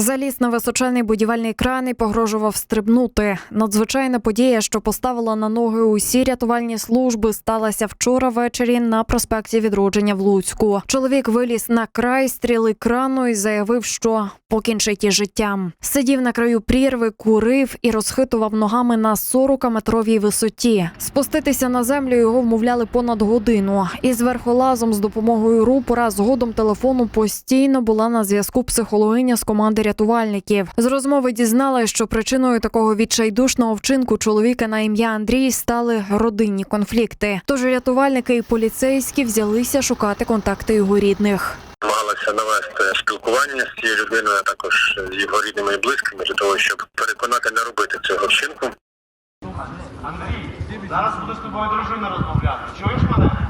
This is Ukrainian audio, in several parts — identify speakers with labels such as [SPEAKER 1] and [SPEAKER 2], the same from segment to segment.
[SPEAKER 1] Заліз на височений будівельний кран і погрожував стрибнути. Надзвичайна подія, що поставила на ноги усі рятувальні служби, сталася вчора ввечері на проспекті Відродження в Луцьку. Чоловік виліз на край стріли крану і заявив, що покінчить із життям. Сидів на краю прірви, курив і розхитував ногами на 40-метровій висоті. Спуститися на землю його вмовляли понад годину. Із верхолазом з допомогою рупора згодом телефону постійно була на зв'язку психологиня з команди рятувальників. З розмови дізнала, що причиною такого відчайдушного вчинку чоловіка на ім'я Андрій стали родинні конфлікти. Тож рятувальники і поліцейські взялися шукати контакти його рідних.
[SPEAKER 2] намагалася навести спілкування з цією людиною, а також з його рідними і близькими для того, щоб переконати не робити цього вчинку.
[SPEAKER 3] Андрій, зараз буде з тобою дружина розмовляти. Чуєш мене?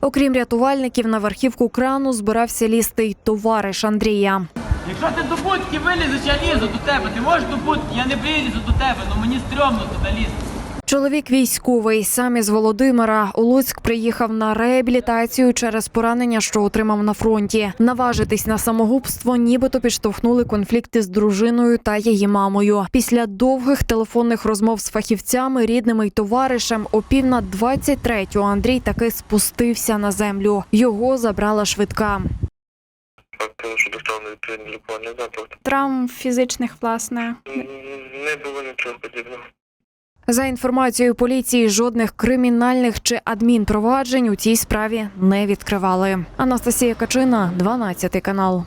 [SPEAKER 1] Окрім рятувальників, на верхівку крану збирався лізти й товариш Андрія.
[SPEAKER 4] Якщо ти до будки вилізеш, я лізу до тебе. Ти можеш до будки, я не прилізу до тебе, ну мені стрьомно туди лізти.
[SPEAKER 1] Чоловік військовий, сам із Володимира. У Луцьк приїхав на реабілітацію через поранення, що отримав на фронті. Наважитись на самогубство, нібито підштовхнули конфлікти з дружиною та її мамою. Після довгих телефонних розмов з фахівцями, рідними й товаришем, о пів на 23-ю Андрій таки спустився на землю. Його забрала швидка.
[SPEAKER 5] Травм фізичних, власне.
[SPEAKER 2] Не було нічого подібного.
[SPEAKER 1] За інформацією поліції, жодних кримінальних чи адмінпроваджень у цій справі не відкривали. Анастасія Качина, 12 канал.